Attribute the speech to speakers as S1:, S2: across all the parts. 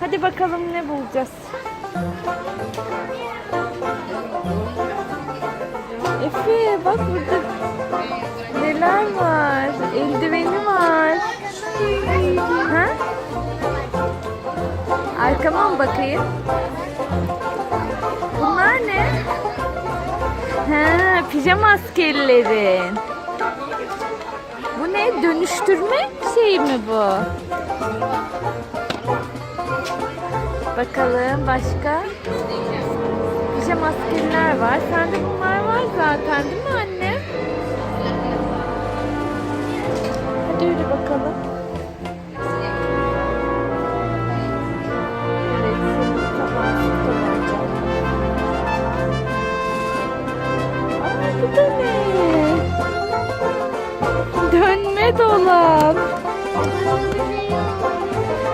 S1: Hadi bakalım ne bulacağız. Efe bak burada neler var. Eldiveni var. Ha? Arkama mı bakayım? Bunlar ne? Ha, pijama askerlerin. Bu ne? Dönüştürme şey mi bu? Bakalım başka? Pijama askerler var. Sende bunlar var zaten değil mi anne? Hadi yürü bakalım. Evet? Dönme dolap.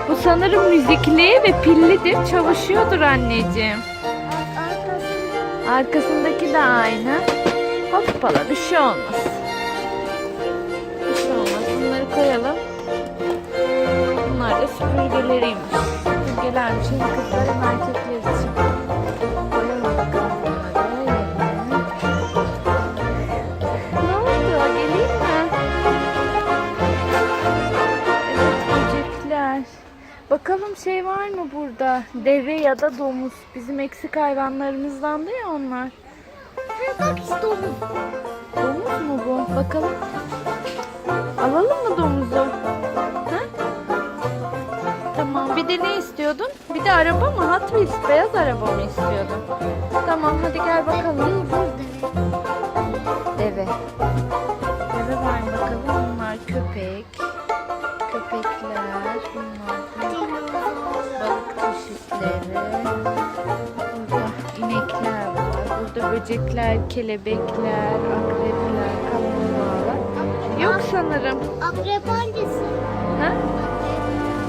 S1: Bu sanırım müzikli ve pillidir. Çalışıyordur anneciğim. Arkasındaki de aynı. Hoppala bir şey olmaz. Bir şey olmaz. Bunları koyalım. Bunlar da süpürgeleriymiş. Süpürgelermiş. Hem Bakalım şey var mı burada? Deve ya da domuz. Bizim eksik hayvanlarımızdan da ya onlar.
S2: Bak işte domuz.
S1: Domuz mu bu? Bakalım. Alalım mı domuzu? Ha? Tamam. Bir de ne istiyordun? Bir de araba mı? Hot Wheels beyaz araba mı istiyordun? Tamam hadi gel bakalım. Deve. Deve var mı bakalım? Bunlar köpek. Köpekler. Bunlar Burada inekler var. Burada böcekler, kelebekler, akrepler, kaplumbağalar. Yok sanırım.
S2: Akrep hangisi?
S1: Ha?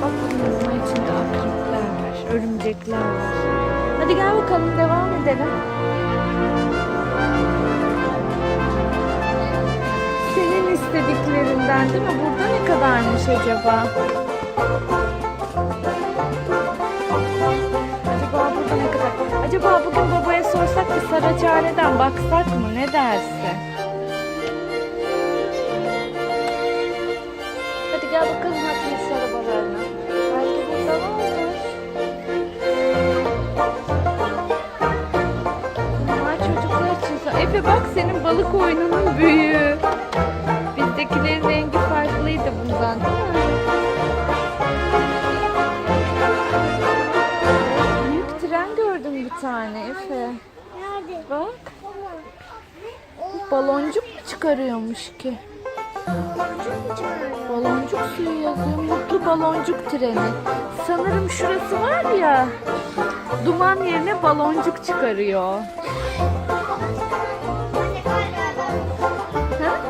S1: Bak bunun içinde akrepler var, örümcekler var. Hadi gel bakalım devam edelim. Senin istediklerinden değil mi? Burada ne kadarmış? Acaba Acaba bugün babaya sorsak da Saraçhane'den baksak mı? Ne dersin? Hadi gel bakalım Hatice arabalarına. Belki burada vardır. Bunlar çocuklar için. Efe bak senin balık oyununun büyüğü. Çıkarıyormuş ki? Baloncuk suyu yazıyor. Mutlu baloncuk treni. Sanırım şurası var ya. Duman yerine baloncuk çıkarıyor. Ha?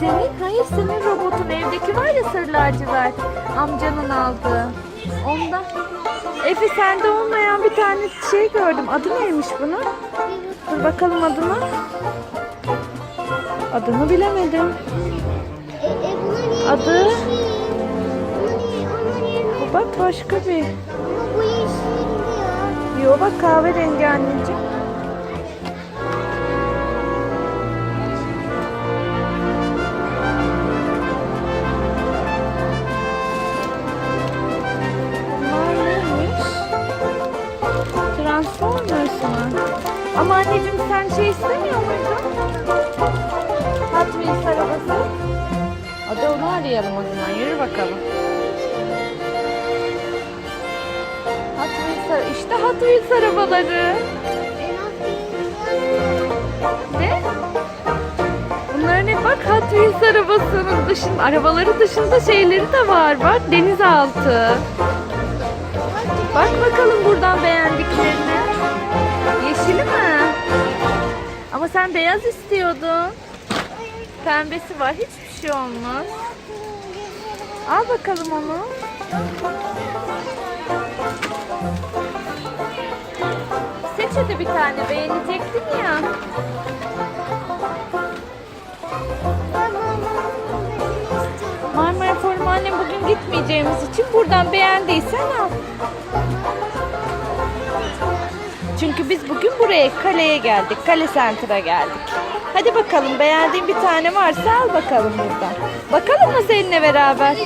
S1: Senin? Hayır senin robotun evdeki var ya sarı lacivert. Amcanın aldığı. Ondan. Efe sende olmayan bir tane şey gördüm. Adı neymiş bunun? Dur bakalım adını. Adını bilemedim.
S2: E, e,
S1: Adı? Bu bak başka bir. Yo bak kahverengi anneciğim. Transformers mı? Ama anneciğim sen şey istemiyor muydun? Arayalım o zaman. Yürü bakalım. Hot Wheels işte Hot Wheels arabaları. Ne? Bunların hep bak Hot Wheels arabasının dışında, arabaları dışında şeyleri de var. Bak denizaltı. Bak bakalım buradan beğendiklerine. Yeşili mi? Ama sen beyaz istiyordun. Pembesi var. Hiçbir şey olmaz. Al bakalım onu. Seç hadi bir tane. Beğenecektin ya. Marmara Forum bugün gitmeyecek. gideceğimiz için buradan beğendiysen al. Çünkü biz bugün buraya kaleye geldik. Kale Center'a geldik. Hadi bakalım beğendiğin bir tane varsa al bakalım buradan. Bakalım mı seninle beraber?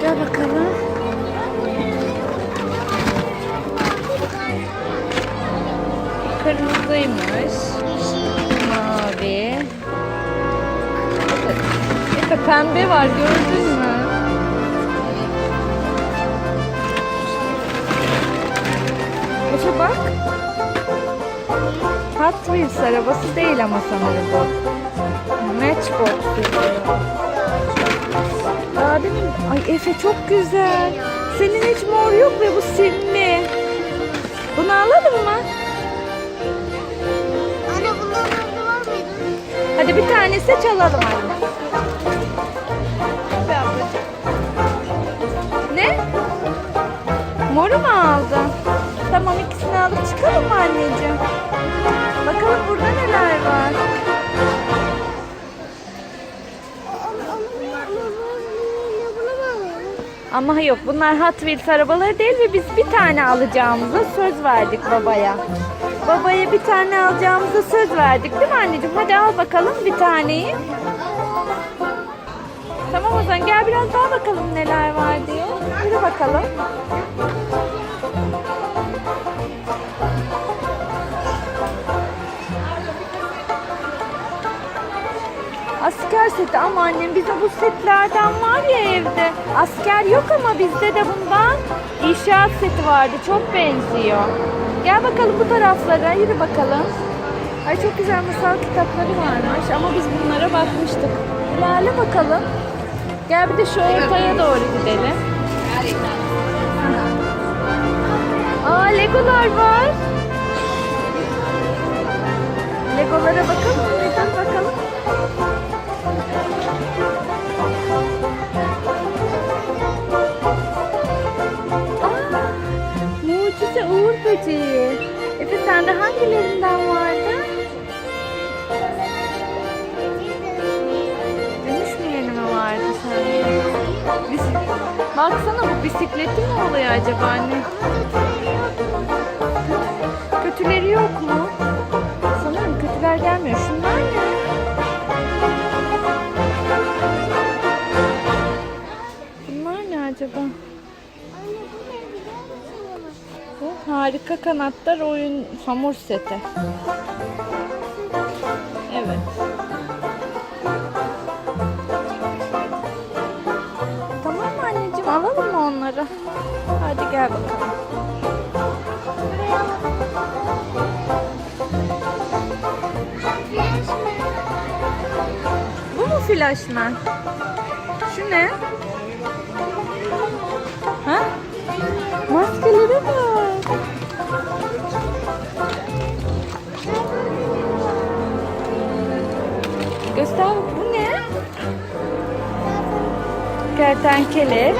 S1: Gel bakalım. Kırmızıymış. Mavi. Pembe var gördün bak. Hot Wheels arabası değil ama sanırım bu. Matchbox demin... Ay Efe çok güzel. Senin hiç mor yok ve bu simli. Bunu alalım mı?
S2: Anne var mıydı?
S1: Hadi bir tane seç alalım anne. Ne? Moru mu aldın? Tamam ikisini alıp çıkalım mı anneciğim? Bakalım burada neler var. Ama yok bunlar Hot Wheels arabaları değil ve biz bir tane alacağımıza söz verdik babaya. Babaya bir tane alacağımıza söz verdik değil mi anneciğim? Hadi al bakalım bir taneyi. Tamam o zaman gel biraz daha bakalım neler var diye. Yürü bakalım. Asker seti ama annem bize bu setlerden var ya evde. Asker yok ama bizde de bundan inşaat seti vardı. Çok benziyor. Gel bakalım bu taraflara. Yürü bakalım. Ay çok güzel masal kitapları varmış ama biz bunlara bakmıştık. İlerle bakalım. Gel bir de şu ortaya doğru gidelim. Aa legolar var. Legolara bakalım? Neden bakalım? Böceği. Efe sende hangilerinden vardı? Dönüşmeyeni mi vardı sende? Bis- Baksana bu bisikleti mi oluyor acaba anne? Harika kanatlar oyun hamur seti. Evet. Tamam mı anneciğim alalım mı onları? Hadi gel bakalım. Bu mu flashman? Şu ne? Ha? Maskelere bak. Kertenkele.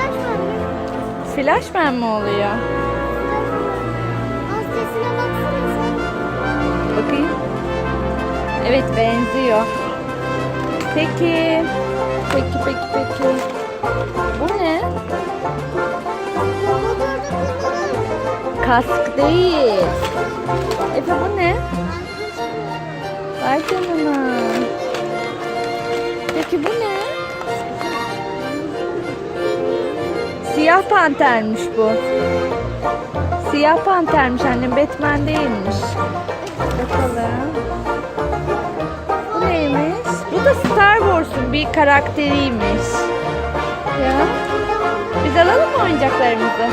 S1: Flashman mı oluyor? Bakayım. Evet benziyor. Peki. Peki peki peki. Bu ne? Kask değil. Efe bu ne? Vay canına. Peki bu ne? Siyah pantermiş bu. Siyah pantermiş annem. Batman değilmiş. Bakalım. Bu neymiş? Bu da Star Wars'un bir karakteriymiş. Ya. Biz alalım mı oyuncaklarımızı?